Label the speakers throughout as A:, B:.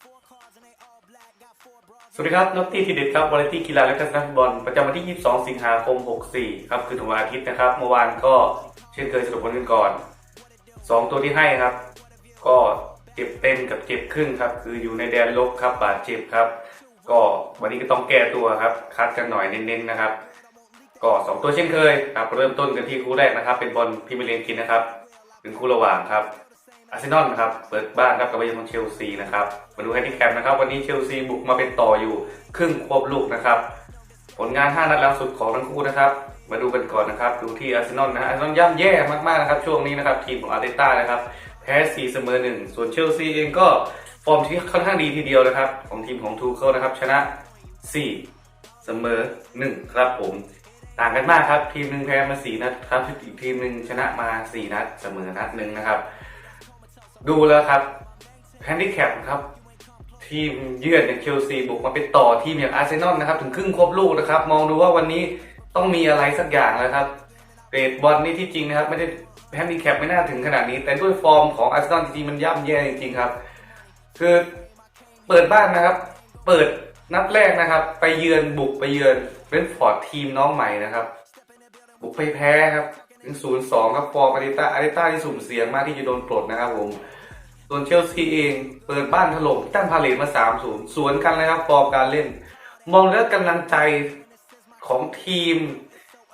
A: สวัสดีครับน็อตตี้ทีเด็ดครับวาไรตี้กีฬาและการฟุตบอลประจำวันที่ 22 สิงหาคม 64 ครับคือถึงวันอาทิตย์นะครับ เมื่อวานก็เช่นเคยสรุปผลกันก่อน 2 ตัวที่ให้ครับ ก็เจ็บเต็มกับเจ็บครึ่งครับ คืออยู่ในแดนลบครับบาดเจ็บครับ ก็วันนี้ก็ต้องแก้ตัวครับ คัดกันหน่อยเน้นๆนะครับ ก็สองตัวเช่นเคยครับเริ่มต้นกันที่คู่แรกนะครับ เป็นบอลพรีเมียร์ลีกกินนะครับเป็นคู่ระหว่างครับ อาร์เซนอลนะครับเปิดบ้านครับกับไปเยือนของเชลซีนะครับมาดูแฮนดิแคปนะครับวันนี้เชลซีบุกมาเป็นต่ออยู่ครึ่งควบลูกนะครับผลงาน 5 นัดล่าสุดของทั้งคู่นะครับมาดูกันก่อนนะครับดูที่อาร์เซนอลนะฮะอาร์เซนอลย่ำแย่มากๆนะครับช่วงนี้นะครับทีมของอาร์เตต้านะครับแพ้4เสมอ1ส่วนเชลซีเองก็ฟอร์มที่ค่อนข้างดีทีเดียวนะครับของทีมของทูเคิลนะครับชนะ 4 เสมอ 1 ครับผมต่างกันมากครับทีมหนึ่งแพ้มา 4 นัดครับอีกทีมหนึ่งชนะมา 4 นัดเสมอนัดหนึ่งนะครับ ดูแล้วครับแฮนดิแคปครับ ทีมเยือนอย่างเชลซีบุกมาเป็นต่อทีมอย่างอาร์เซนอลนะครับ ถึงครึ่งครบลูกนะครับ มองดูว่าวันนี้ต้องมีอะไรสักอย่างแล้วครับเรดบอลนี่ที่จริงนะครับ ไม่ได้แฮนดิแคปไม่น่าถึงขนาดนี้ แต่ด้วยฟอร์มของอาร์เซนอลจริงๆมันย่ำแย่จริงๆครับ คือเปิดบ้านนะครับ เปิดนัดแรกนะครับ ไปเยือนบุกไปเยือนเบนฟอร์ดทีมน้องใหม่นะครับ บุกไปแพ้ครับ ถึง 0-2 ครับฟอร์มอาริต้าอาริต้าที่สุ่มเสี่ยงมากที่จะโดนปลดนะครับผมส่วนเชลซีเองเปิดบ้านถล่มตั้งพาเลตมา 3-0 สวนกันเลยครับฟอร์มการเล่น มองแล้วกำลังใจของทีม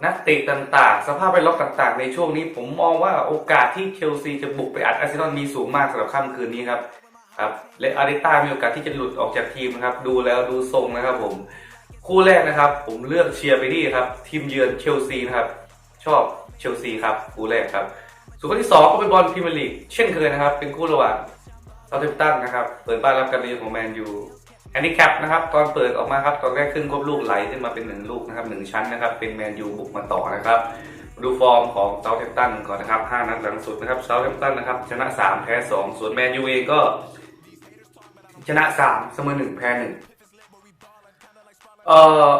A: นักเตะต่างๆ สภาพแวดล้อมต่างๆ ในช่วงนี้ผมมองว่าโอกาสที่เชลซีจะบุกไปอัดอาร์เซนอลมีสูงมากสำหรับค่ำคืนนี้ครับครับและอาริต้ามีโอกาสที่จะหลุดออกจากทีมนะครับดูแล้วดูทรงนะครับผมคู่แรกนะครับ ผมเลือกเชียร์ไปที่ครับ ทีมเยือนเชลซีนะครับ ชอบ เชลซีครับคู่แรกครับ ส่วนคู่ที่สองก็เป็นบอลพรีเมียร์ลีกเช่นเคยนะครับ เป็นคู่ระหว่างเซาท์แฮมป์ตันนะครับเปิดบ้านรับการเยือนของแมนยูแฮนดิแคปนะครับตอนเปิดออกมาครับตอนแรกขึ้นครบลูกไหลขึ้นมาเป็นหนึ่งลูกนะครับหนึ่งชั้นนะครับเป็นแมนยูบุกมาต่อนะครับดูฟอร์มของเซาท์แฮมป์ตันก่อนนะครับห้านัดหลังสุดนะครับเซาท์แฮมป์ตันนะครับชนะสามแพ้สองส่วนแมนยูเองก็ ชนะสามเสมอหนึ่งแพ้หนึ่งเอ่อ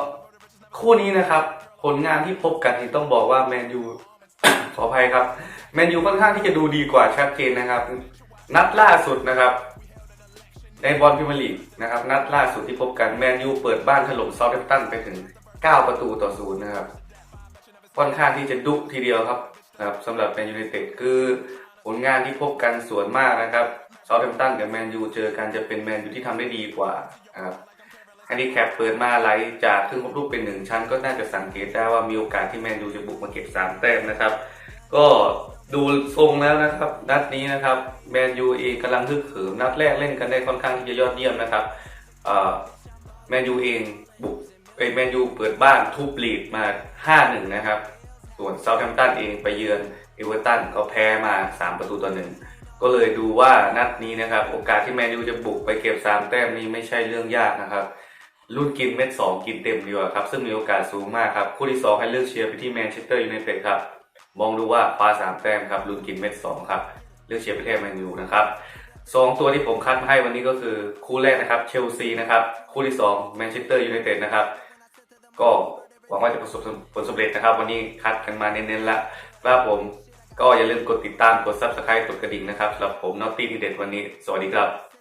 A: คู่นี้นะครับ ผลงานที่พบกันนี่ต้องบอกว่าแมนยูขออภัยครับ แมนยูค่อนข้างที่จะดูดีกว่าชัดเจนนะครับ นัดล่าสุดนะครับ ในบอลพรีเมียร์ลีกนะครับ นัดล่าสุดที่พบกันแมนยูเปิดบ้านถล่มเซาท์แฮมป์ตันไปถึง 9 ประตูต่อศูนย์นะครับค่อนข้างที่จะดุทีเดียวครับนะครับสำหรับแมนยูไนเต็ดคือผลงานที่พบกันส่วนมากนะครับเซาท์แฮมป์ตันกับแมนยูเจอกันจะเป็นแมนยูที่ทำได้ดีกว่านะครับ แฮนดิแคปเปิดมาไหลจากครึ่งครบลูกเป็นหนึ่งชั้นก็น่าจะสังเกตได้ว่ามีโอกาสที่แมนยูจะบุกมาเก็บสามแต้มนะครับ ก็ดูทรงแล้วนะครับ นัดนี้นะครับแมนยูเองกำลังฮึกเหิมนัดแรกเล่นกันได้ค่อนข้างที่จะยอดเยี่ยมนะครับแมนยูเองบุกเอ้แมนยูเปิดบ้านทุบลีดมา 5-1 นะครับ ส่วนเซาท์แฮมป์ตันเองไปเยือนเอเวอร์ตันเขาแพ้มา 3 ประตูต่อหนึ่งก็เลยดูว่านัดนี้นะครับ โอกาสที่แมนยูจะบุกไปเก็บ 3 แต้มนี้ไม่ใช่เรื่องยากนะครับ รุ่นกินเม็ด2กินเต็มดีกว่าครับ ซึ่งมีโอกาสสูงมากครับ คู่ที่2ให้เลือกเชียร์ไปที่แมนเชสเตอร์ยูไนเต็ดครับ มองดูว่าคว้า3แต้มครับรุ่นกินเม็ด2ครับ เลือกเชียร์ไปที่แมนยูนะครับสองตัวที่ผมคัดมาให้วันนี้ก็คือคู่แรกนะครับเชลซีนะครับ คู่ที่2แมนเชสเตอร์ยูไนเต็ดนะครับ ก็หวังว่าจะประสบผลสำเร็จนะครับ วันนี้คัดกันมาเน้นๆละครับผมก็อย่าลืมกดติดตามกด subscribe กดกระดิ่งนะครับสำหรับผมนอตตี้ทีเด็ดวันนี้ สวัสดีครับ